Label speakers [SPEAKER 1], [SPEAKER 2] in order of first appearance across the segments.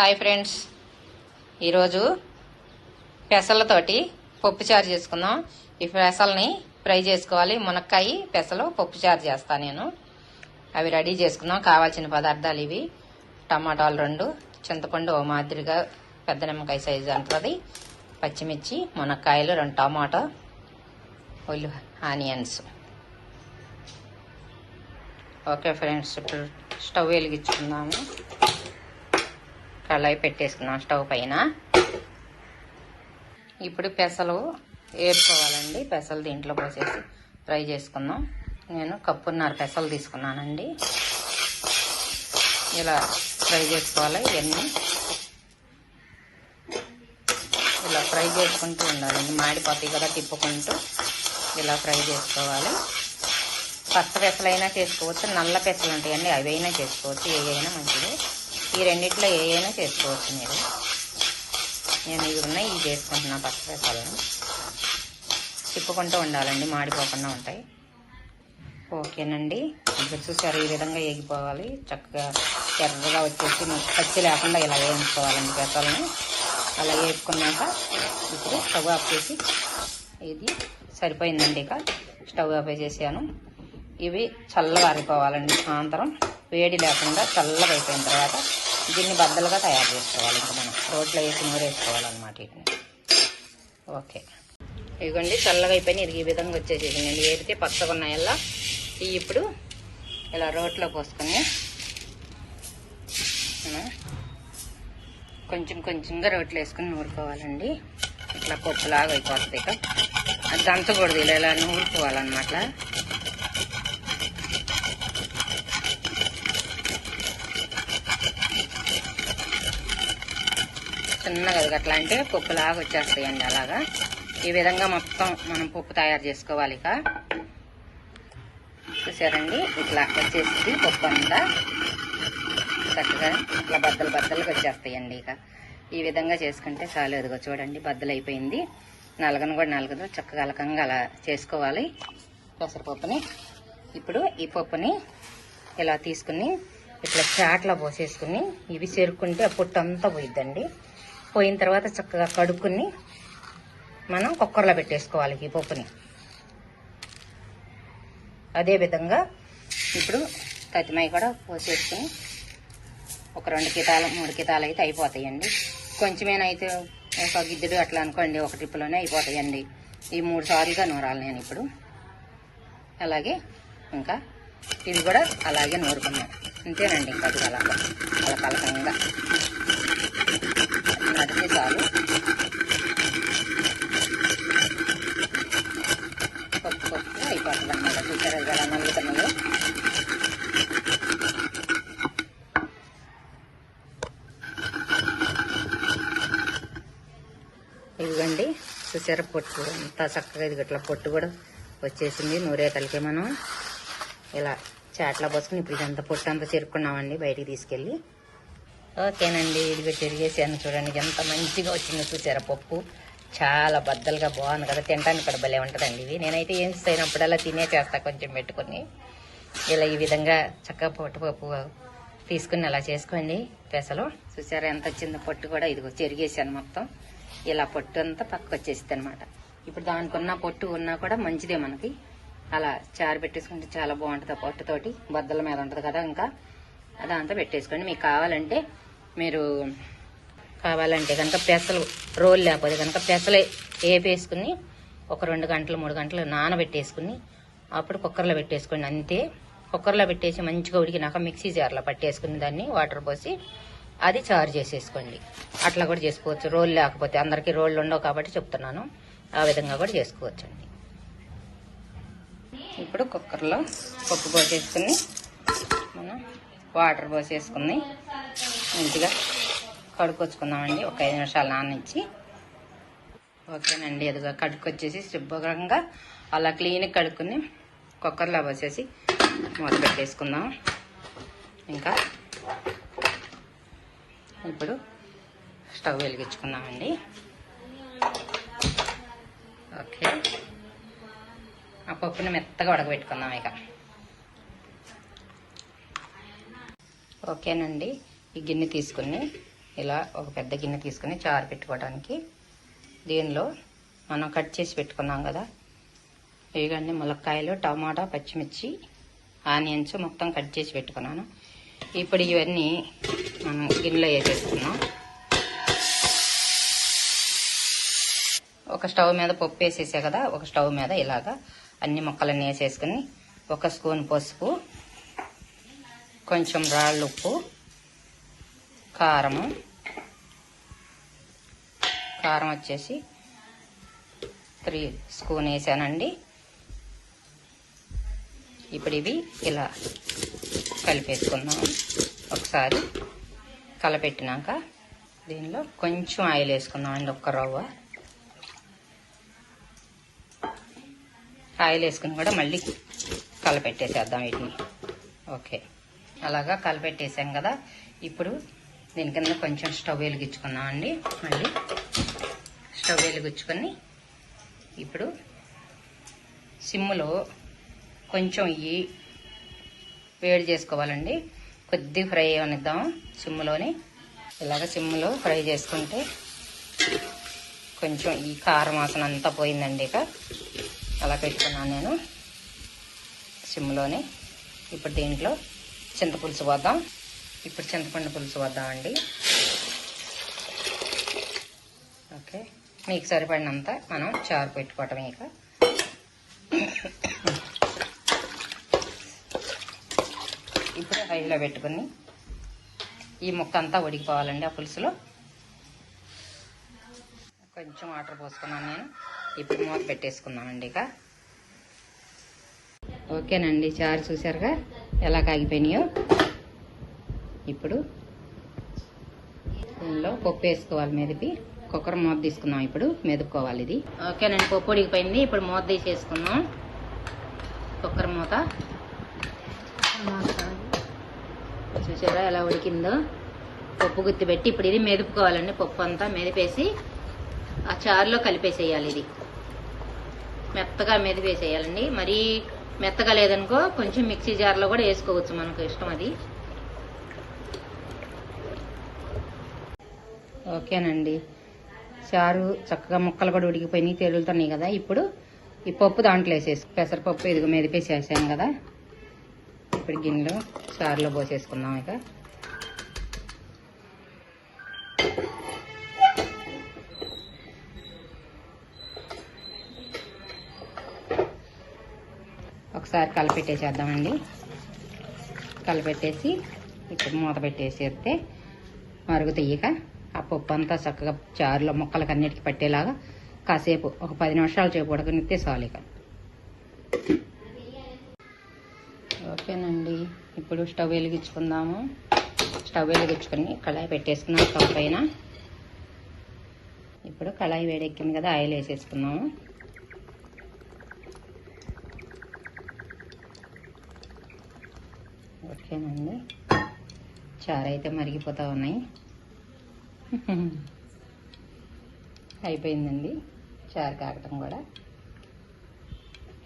[SPEAKER 1] Hi friends. ఈరోజు పెసలతోటి పప్పుచారు చేసుకుందాం. ఈ పెసల్ని ఫ్రై చేసుకోవాలి. మునక్కాయ పెసలు పప్పు చారు నేను. అవి రెడీ చేసుకుందాం. కావాల్సిన పదార్థాలు ఇవి. టమాటాలు రెండు చింతపండు ఓ మాదిరిగా పెద్ద నిమ్మకాయ సైజు అంటుంది పచ్చిమిర్చి మునక్కాయలు రెండు టమాటో ఉల్లి ఆనియన్స్. ఓకే ఫ్రెండ్స్ ఇప్పుడు స్టవ్ వెలిగించుకుందాము. కళాయి పెట్టేసుకున్నాం స్టవ్ పైన. ఇప్పుడు పెసలు వేపుకోవాలండి పెసలు దీంట్లో పోసేసి ఫ్రై చేసుకుందాం. నేను కప్పున్నర పెసలు తీసుకున్నానండి. ఇలా ఫ్రై చేసుకోవాలి ఇవన్నీ. ఇలా ఫ్రై చేసుకుంటూ ఉండాలండి. మాడిపోతాయి కదా తిప్పుకుంటూ ఇలా ఫ్రై చేసుకోవాలి. పచ్చ పెసలైనా చేసుకోవచ్చు నల్ల పెసలు ఉంటాయండి. అవి అయినా చేసుకోవచ్చు. ఏవైనా మంచిది. ఈ రెండిట్లో ఏ అయినా చేసుకోవచ్చు మీరు? నేను ఇవి ఉన్నాయి ఇవి చేసుకుంటున్నా పచ్చ తిప్పుకుంటూ ఉండాలండి మాడిపోకుండా ఉంటాయి. ఓకేనండి. ఇప్పుడు చూసారు ఈ విధంగా ఎగిపోవాలి చక్కగా ఎర్రగా వచ్చేసి పచ్చి లేకుండా ఇలా వేయించుకోవాలండి పెసలను. అలా వేపుకున్నాక ఇప్పుడు స్టవ్ ఆఫ్ చేసి ఇది సరిపోయిందండి ఇక. స్టవ్ ఆఫ్ చేసాను ఇవి చల్లవారిపోవాలండి సాయంత్రం. వేడి లేకుండా చల్లగా అయిపోయిన తర్వాత దీన్ని బద్దలుగా తయారు చేసుకోవాలి. ఇంకా మనం రోట్లో వేసి నూరేసుకోవాలన్నమాట వీటిని. ఓకే. ఇదిగోండి చల్లగా అయిపోయినాయి. ఇది ఈ విధంగా వచ్చేసేది నేను ఏరితే పచ్చగా ఉన్నాయల్లా. ఇవి ఇప్పుడు ఇలా రోట్లో పోసుకొని కొంచెం కొంచెంగా రోట్లో వేసుకొని నూరుకోవాలండి. ఇట్లా పప్పులాగా అయిపోతుంది ఇక. అది దంచకూడదు ఇలా ఇలా నూరుకోవాలన్నమాట. చిన్నగా అట్లా అంటే పప్పులాగా వచ్చేస్తాయండి అలాగా. ఈ విధంగా మొత్తం మనం పప్పు తయారు చేసుకోవాలి ఇక. చూసారండి? ఇట్లా వచ్చేసి పప్పు అంతా. చక్కగా ఇట్లా బద్దలు బద్దలుగా వచ్చేస్తాయండి ఇక. ఈ విధంగా చేసుకుంటే చాలు. అదిగో చూడండి బద్దలు అయిపోయింది. నలగను కూడా నలగదు. చక్కగా అలకంగా అలా చేసుకోవాలి పెసరపప్పుని. ఇప్పుడు ఈ పప్పుని ఇలా తీసుకుని ఇట్లా చాట్లో పోసేసుకుని ఇవి చేరుకుంటే ఆ పొట్టు అంతా పోయిద్దండి. పోయిన తర్వాత చక్కగా కడుక్కుని మనం కుక్కర్లో పెట్టేసుకోవాలి ఈ పప్పుని అదే విధంగా ఇప్పుడు తతిమై కూడా పోసేసుకుని ఒక రెండు కితాలు మూడు కితాలు అయితే అయిపోతాయండి. కొంచెమేనైతే ఒక గిద్దెడు అట్లా అనుకోండి ఒక ట్రిప్లోనే అయిపోతాయండి. ఈ మూడు సార్లుగా నూరాలి నేను ఇప్పుడు. అలాగే ఇంకా ఇది కూడా అలాగే నూరుకున్నాను. అంతేనండి ఇంకా అది అలా. అలా కలకంగా నడిచి చాలు పప్పు పప్పు అయిపోతుంది అన్నమాట చూసారు అది ఎలా నలుగుతున్నాయో ఇదిగోండి చూసారా పొట్టు? అంతా చక్కగా ఇది ఇట్లా పొట్టు కూడా వచ్చేసింది. నూరేతలకి మనం ఇలా చాట్లా పోసుకుని ఇప్పుడు ఇదంతా పొట్టు అంతా చెరుక్కున్నామండి బయటికి తీసుకెళ్ళి. ఓకేనండి ఇదిగో చెరిగేసాను చూడండి ఎంత మంచిగా వచ్చిందో చూసారా పప్పు. చాలా బద్దలుగా బాగుంది కదా తినడానికి కూడా భలే ఉంటుందండి ఇవి. నేనైతే ఏం చేయనప్పుడల్లా తినే చేస్తా కొంచెం పెట్టుకుని. ఇలా ఈ విధంగా చక్కగా పొట్టుపప్పు తీసుకుని అలా చేసుకోండి. పెసలు చూసారా ఎంత వచ్చిందో పొట్టు కూడా ఇదిగో చెరిగేసాను మొత్తం. ఇలా పొట్టు అంతా పక్కకు వచ్చేసింది అనమాట ఇప్పుడు దానికి ఉన్న పొట్టు ఉన్నా కూడా మంచిదే మనకి. అలా చారు పెట్టేసుకుంటే చాలా బాగుంటుంది ఆ పొట్టుతోటి. బద్దల మీద ఉంటుంది కదా ఇంకా. అదంతా పెట్టేసుకోండి. మీకు కావాలంటే మీరు కావాలంటే కనుక పెసలు రోల్ లేకపోతే కనుక పెసలు వేపేసుకుని ఒక రెండు గంటలు మూడు గంటలు నానబెట్టేసుకుని అప్పుడు కుక్కర్లో పెట్టేసుకోండి. అంతే. కుక్కర్లో పెట్టేసి మంచిగా ఉడికినాక మిక్సీ జార్లో పట్టేసుకుని దాన్ని వాటర్ పోసి అది చారు చేసేసుకోండి. అట్లా కూడా చేసుకోవచ్చు. రోల్ లేకపోతే అందరికీ రోళ్ళు ఉండవు కాబట్టి చెప్తున్నాను. ఆ విధంగా కూడా చేసుకోవచ్చు అండి ఇప్పుడు కుక్కర్లో పప్పు పోసేసుకుని మనం వాటర్ పోసేసుకుని మంచిగా కడుక్కొచ్చుకుందామండి. ఒక ఐదు నిమిషాలు నానించి ఓకేనండి అదిగా కడుక్కొచ్చేసి శుభ్రంగా అలా క్లీన్గా కడుక్కుని కుక్కర్లో పోసేసి మూత పెట్టేసుకుందాం. ఇంకా ఇప్పుడు స్టవ్ వెలిగించుకుందామండి. ఓకే. ఆ పప్పుని మెత్తగా ఉడకబెట్టుకుందాం ఇక. ఓకేనండి ఈ గిన్నె తీసుకుని ఇలా ఒక పెద్ద గిన్నె తీసుకుని చారు పెట్టుకోవడానికి దీనిలో మనం కట్ చేసి పెట్టుకున్నాం కదా. ఇవన్నీ ములక్కాయలు టమాటా పచ్చిమిర్చి ఆనియన్స్ మొత్తం కట్ చేసి పెట్టుకున్నాను. ఇప్పుడు ఇవన్నీ మనం గిన్నెలో వేసేసుకున్నాం ఒక స్టవ్ మీద పప్పు వేసేసా కదా ఒక స్టవ్ మీద ఇలాగా అన్ని మొక్కలన్నీ వేసేసుకుని ఒక స్పూన్ పసుపు కొంచెం రాళ్ళు ఉప్పు కారము కారం వచ్చేసి త్రీ స్పూన్ వేసానండి. ఇప్పుడు ఇవి ఇలా కలిపేసుకుందాం. ఒకసారి కలపెట్టినాక దీనిలో కొంచెం ఆయిల్ వేసుకుందామండి ఒక్క రవ్వ. ఆయిల్ వేసుకుని కూడా మళ్ళీ కలపెట్టేసేద్దాం వీటిని. ఓకే. అలాగా కలిపెట్టేసాం కదా. ఇప్పుడు దీని కింద కొంచెం స్టవ్ వెలిగించుకుందామండి మళ్ళీ స్టవ్ వెలిగించుకొని ఇప్పుడు సిమ్లో కొంచెం ఈ వేడి చేసుకోవాలండి. కొద్దిగా ఫ్రై అనిద్దాం సిమ్లోని ఇలాగ సిమ్ములో ఫ్రై చేసుకుంటే కొంచెం ఈ కారం వాసన అంతా పోయిందండి ఇక. అలా పెట్టుకున్నాను నేను సిమ్లోనే ఇప్పుడు దీంట్లో చింతపులుసు పోద్దాం ఇప్పుడు చింతపండు పులుసు వద్దామండి ఓకే. మీకు సరిపడినంత మనం చారు పెట్టుకోవటం ఇక. ఇప్పుడు హైలో పెట్టుకుని ఈ ముక్క అంతా ఉడికిపోవాలండి ఆ పులుసులో. కొంచెం వాటర్ పోసుకున్నాను నేను. ఇప్పుడు మూత పెట్టేసుకుందామండి ఇక. ఓకేనండి చారు చూసారుగా ఎలా కాగిపోయినాయో ఇప్పుడు దీనిలో పప్పు వేసుకోవాలి మెదిపి. కుక్కర్ మూత తీసుకుందాం ఇప్పుడు మెదుపుకోవాలి ఇది. ఓకేనండి పప్పు ఉడికిపోయింది. ఇప్పుడు మూత తీసేసుకుందాం. కుక్కర్ మూత. చూసారా ఎలా ఉడికిందో? పప్పు గుత్తి పెట్టి ఇప్పుడు ఇది మెదుపుకోవాలండి. పప్పు అంతా మెదిపేసి ఆ చారులో కలిపేసేయాలి ఇది. మెత్తగా మెదిపేసేయాలండి. మరీ మెత్తగా లేదనుకో కొంచెం మిక్సీ జార్లో కూడా వేసుకోవచ్చు మనకు ఇష్టం అది. ఓకేనండి. చారు చక్కగా ముక్కలు కూడా ఉడికిపోయినాయి తెరులుతున్నాయి కదా ఇప్పుడు. ఈ పప్పు దాంట్లో వేసేసి పెసరపప్పు ఇదిగో మెదిపేసి వేసాం కదా. ఇప్పుడు గిన్నెలో చారులో పోసేసుకుందాం ఇక. ఒకసారి కలిపెట్టేసేద్దామండి. కలిపెట్టేసి ఇప్పుడు మూత పెట్టేసేస్తే మరుగు ఇక ఆ పప్పు అంతా చక్కగా చారులో ముక్కలకి అన్నిటికీ పట్టేలాగా కాసేపు ఒక పది నిమిషాలు చేపు ఉడకనిస్తే సాలిక ఓకేనండి. ఇప్పుడు స్టవ్ వెలిగించుకుందాము. స్టవ్ వెలిగించుకొని కళాయి పెట్టేసుకున్నాం స్టవ్ పైన. ఇప్పుడు కళాయి వేడెక్కింది కదా ఆయిల్ వేసేసుకున్నాము ఓకేనండి. చారైతే అయితే మరిగిపోతూ ఉన్నాయి. అయిపోయిందండి. చారు కాగటం కూడా.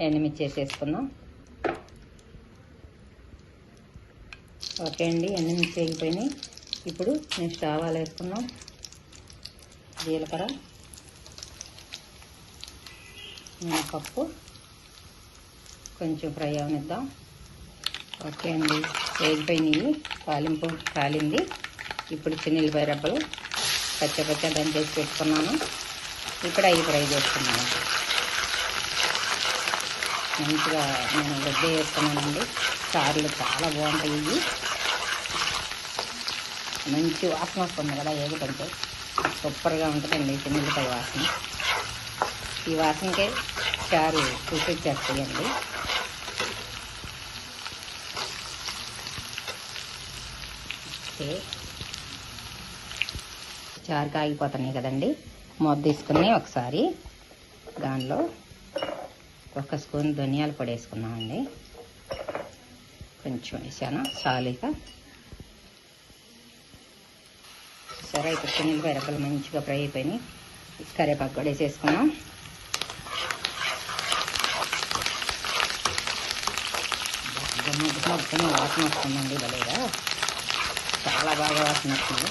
[SPEAKER 1] ఎండుమిర్చి వేసేసుకుందాం. ఓకే అండి ఎండుమిర్చి అయిపోయినాయి. ఇప్పుడు నెక్స్ట్ ఆవాలు వేసుకుందాం జీలకర్ర మినపప్పు కొంచెం ఫ్రై అవనిద్దాం. ఓకే అండి. వేగిపోయినాయి తాలింపు కాలింది. ఇప్పుడు చిన్నెల్లిపాయ రబ్బలు పచ్చ పచ్చ దంచేసి పెట్టుకున్నాను. ఇప్పుడు అవి ఫ్రై చేసుకున్నాను మంచిగా నేను గడ్డ వేసుకున్నానండి చారులు చాలా బాగుంటాయి ఇవి. మంచి వాసన వస్తుంది కదా ఏగుతంటే సూపర్గా ఉంటుందండి చిన్నెల్లిపాయ వాసన. ఈ వాసనకే చారు చూపించేస్తాయండి ఓకే చారు కాగిపోతున్నాయి కదండి. మూత తీసుకుని ఒకసారి దానిలో ఒక స్పూన్ ధనియాల పొడి వేసుకున్నామండి కొంచెం వేసాను. చాలుగా సరే ఇప్పుడు శనగపాయ రెక్కలు మంచిగా ఫ్రై అయిపోయినాయి. కరివేపాకు కూడా వేసేసుకున్నాం మొత్తం వాసన వస్తుందండి భలేగా. చాలా బాగా వాసన వస్తుంది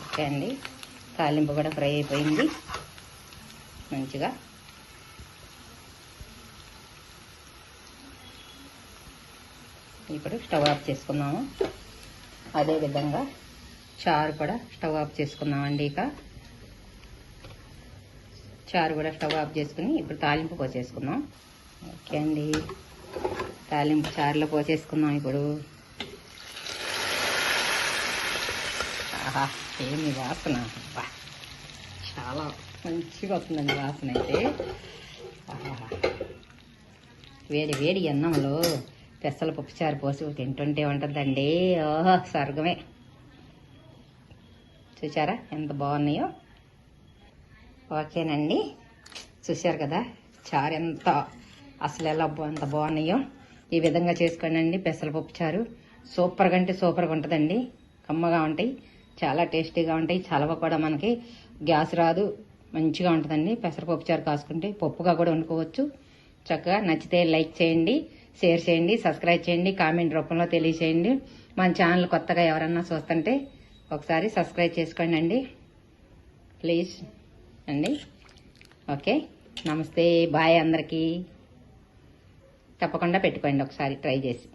[SPEAKER 1] ఓకే అండి తాలింపు కూడా ఫ్రై అయిపోయింది. మంచిగా. ఇప్పుడు స్టవ్ ఆఫ్ చేసుకున్నాము అదేవిధంగా చారు కూడా స్టవ్ ఆఫ్ చేసుకున్నామండి ఇక. చారు కూడా స్టవ్ ఆఫ్ చేసుకుని ఇప్పుడు తాలింపు పోసేసుకున్నాం ఓకే అండి. తాలింపు చారులో పోసేసుకున్నాం ఇప్పుడు. ఆహా. ఏమి వాసన? అబ్బా చాలా మంచిగా వస్తుందండి వాసన అయితే. వేడి వేడి అన్నంలో పెసల పప్పుచారు పోసి తింటుంటే ఉంటుందండి. ఓహో స్వర్గమే. చూసారా ఎంత బాగున్నాయో? ఓకేనండి. చూశారు కదా చారు ఎంత అసలు ఎలా ఎంత బాగున్నాయో. ఈ విధంగా చేసుకోండి పెసరపప్పు చారు సూపర్గా అంటే సూపర్గా ఉంటుందండి. కమ్మగా ఉంటాయి. చాలా టేస్టీగా ఉంటాయి. చలవ కూడా మనకి గ్యాస్ రాదు. మంచిగా ఉంటుందండి. పెసరపప్పు చారు కాసుకుంటే పప్పుగా కూడా వండుకోవచ్చు. చక్కగా నచ్చితే లైక్ చేయండి షేర్ చేయండి సబ్స్క్రైబ్ చేయండి కామెంట్ రూపంలో తెలియచేయండి మన ఛానల్ కొత్తగా ఎవరన్నా చూస్తుంటే ఒకసారి సబ్స్క్రైబ్ చేసుకోండి అండి. ప్లీజ్ అండి. ఓకే. నమస్తే. బాయ్ అందరికీ. తప్పకుండా పెట్టుకోండి ఒకసారి ట్రై చేసి.